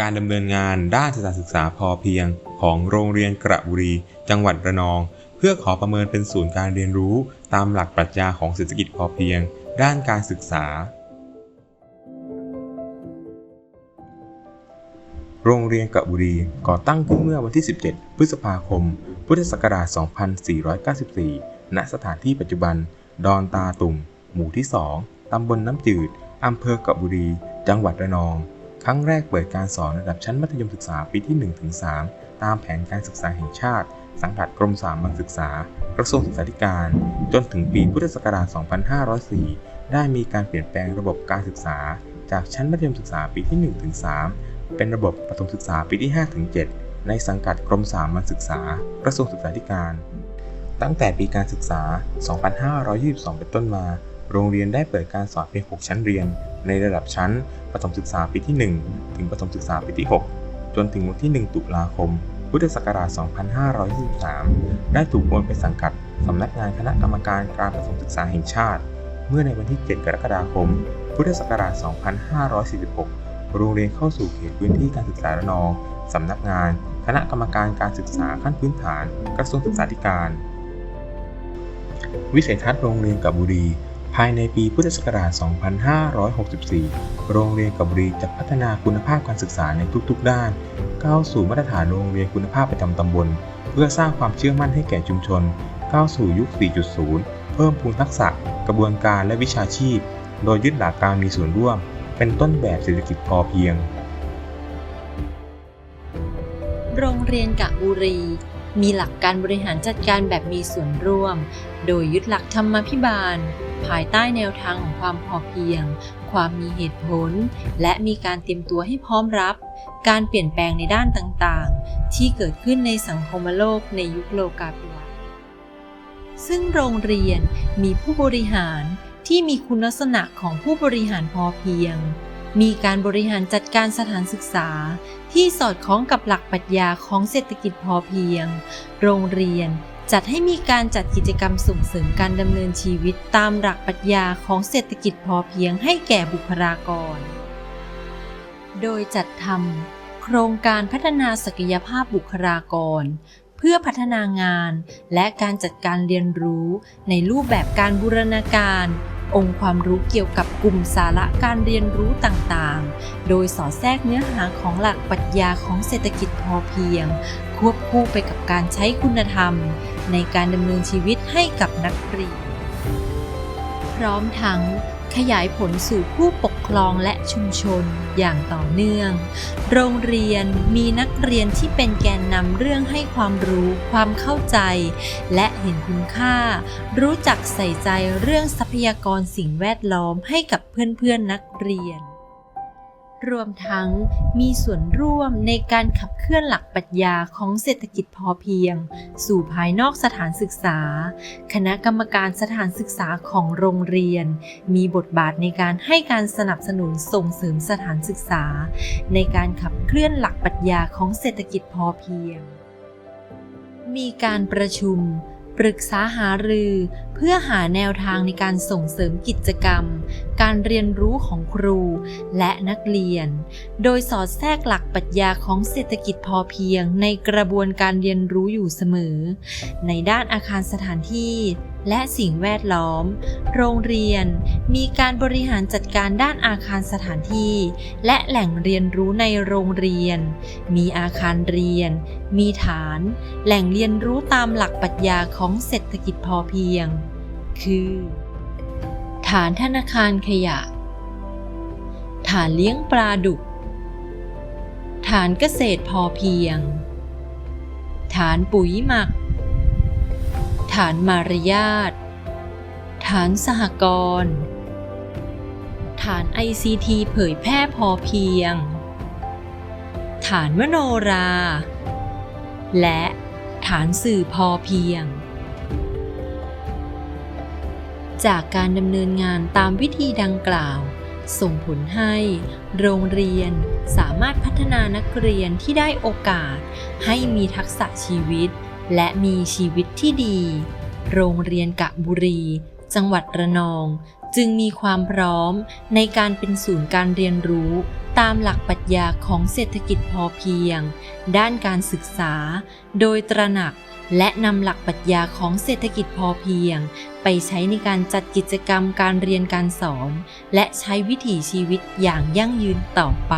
การดำเนินงานด้านสถานศึกษาพอเพียง ของโรงเรียนกระบุรี จังหวัดระนอง เพื่อขอประเมินเป็นศูนย์การเรียนรู้ตามหลักปรัชญาของเศรษฐกิจพอเพียง ด้านการศึกษา โรงเรียนกระบุรีก่อตั้งขึ้นเมื่อวันที่ 17 พฤษภาคม พุทธศักราช 2494 ณ สถานที่ปัจจุบัน ดอนตาตุ่ม หมู่ที่ 2 ตำบลน้ำจืด อำเภอกระบุรี จังหวัดระนอง ครั้งแรกเปิดการสอนระดับชั้นมัธยมศึกษาปีที่ 1-3 ตามแผนการศึกษาแห่งชาติ สังกัดกรมสามัญศึกษากระทรวงศึกษาธิการ จนถึงปีพุทธศักราช 2504 ได้มีการเปลี่ยนแปลงระบบการศึกษา จากชั้นมัธยมศึกษาปีที่ 1-3 เป็นระบบประถมศึกษาปีที่ 5-7 ในสังกัดกรมสามัญศึกษากระทรวงศึกษาธิการ ตั้งแต่ปีการศึกษา 2522 เป็นต้นมา โรงเรียนได้เปิดการสอนเพียง 6 ชั้นเรียน ในระดับชั้นประถมศึกษาปีที่ 1 ถึงประถมศึกษาปีที่ 6 จนถึงวันที่ 1 ตุลาคม พุทธศักราช 2523 ได้ถูกโอนไปสังกัดสำนักงานคณะกรรมการการประถมศึกษาแห่งชาติ เมื่อในวันที่ 7 กรกฎาคม พุทธศักราช 2546 โรงเรียนเข้าสู่เขตพื้นที่การศึกษาระนองสำนักงาน คณะกรรมการการศึกษาขั้นพื้นฐาน กระทรวงศึกษาธิการ วิสัยทัศน์โรงเรียนกับบุรีายในปีพุทธศักราช 2564 โรงเรียนกบบุรีจะพัฒนาคุณภาพการศึกษาในทุกๆ ด้าน ก้าวสู่มาตรฐานโรงเรียนคุณภาพประจำตำบล เพื่อสร้างความเชื่อมั่นให้แก่ชุมชน ก้าวสู่ยุค 4.0 เพิ่มพูนทักษะ กระบวนการและวิชาชีพ โดยยึดหลักการมีส่วนร่วม เป็นต้นแบบเศรษฐกิจพอเพียง โรงเรียนกะบุรี มีหลักการบริหารจัดการแบบมีส่วนร่วม โดยยึดหลักธรรมาภิบาล ภายใต้แนวทางของความพอเพียง ความมีเหตุผล และมีการเตรียมตัวให้พร้อมรับ การเปลี่ยนแปลงในด้านต่างๆ ที่เกิดขึ้นในสังคมโลกในยุคโลกาภิวัตน์ซึ่งโรงเรียนมีผู้บริหารที่มีคุณลักษณะของผู้บริหารพอเพียง มีการบริหารจัดการสถานศึกษาที่สอดคล้องกับหลักปรัชญาของเศรษฐกิจพอเพียง โรงเรียนจัดให้มีการจัดกิจกรรมส่งเสริมการดำเนินชีวิตตามหลักปรัชญาของเศรษฐกิจพอเพียงให้แก่บุคลากร โดยจัดทำโครงการพัฒนาศักยภาพบุคลากร เพื่อพัฒนางานและการจัดการเรียนรู้ในรูปแบบการบูรณาการ องค์ความรู้เกี่ยวกับกลุ่มสาระการเรียนรู้ต่างๆ โดยสอดแทรกเนื้อหาของหลักปรัชญาของเศรษฐกิจพอเพียง ควบคู่ไปกับการใช้คุณธรรม ในการดำเนินชีวิตให้กับนักเรียน พร้อมทั้ง ขยายผลสู่ผู้ปกครองและชุมชนอย่างต่อเนื่อง โรงเรียนมีนักเรียนที่เป็นแกนนำเรื่องให้ความรู้ ความเข้าใจ และเห็นคุณค่า รู้จักใส่ใจเรื่องทรัพยากรสิ่งแวดล้อมให้กับเพื่อนๆนักเรียน รวมทั้งมีส่วนร่วมในการขับเคลื่อนหลักปรัชญาของเศรษฐกิจพอเพียง สู่ภายนอกสถานศึกษา คณะกรรมการสถานศึกษาของโรงเรียน มีบทบาทในการให้การสนับสนุนส่งเสริมสถานศึกษา ในการขับเคลื่อนหลักปรัชญาของเศรษฐกิจพอเพียง มีการประชุม ปรึกษาหารือเพื่อหาแนวทางในการส่งเสริมกิจกรรม การเรียนรู้ของครูและนักเรียน โดยสอดแทรกหลักปรัชญาของเศรษฐกิจพอเพียงในกระบวนการเรียนรู้อยู่เสมอ ในด้านอาคารสถานที่ และสิ่งแวดล้อม โรงเรียนมีการบริหารจัดการด้านอาคารสถานที่ และแหล่งเรียนรู้ในโรงเรียน มีอาคารเรียน มีฐานแหล่งเรียนรู้ตามหลักปรัชญาของเศรษฐกิจพอเพียง คือ ฐานธนาคารขยะ ฐานเลี้ยงปลาดุก ฐานเกษตรพอเพียง ฐานปุ๋ยหมัก ฐานมารยาท ฐานสหกรณ์ฐาน ICT เผยแพร่พอเพียง ฐานมโนรา และฐานสื่อพอเพียง จากการดำเนินงานตามวิธีดังกล่าว ส่งผลให้ โรงเรียนสามารถพัฒนานักเรียนที่ได้โอกาส ให้มีทักษะชีวิต และมีชีวิตที่ดี โรงเรียนกะบุรี จังหวัดระนอง จึงมีความพร้อมในการเป็นศูนย์การเรียนรู้ตามหลักปรัชญาของเศรษฐกิจพอเพียง ด้านการศึกษา โดยตระหนักและนำหลักปรัชญาของเศรษฐกิจพอเพียง ไปใช้ในการจัดกิจกรรมการเรียนการสอน และใช้วิถีชีวิตอย่างยั่งยืนต่อไป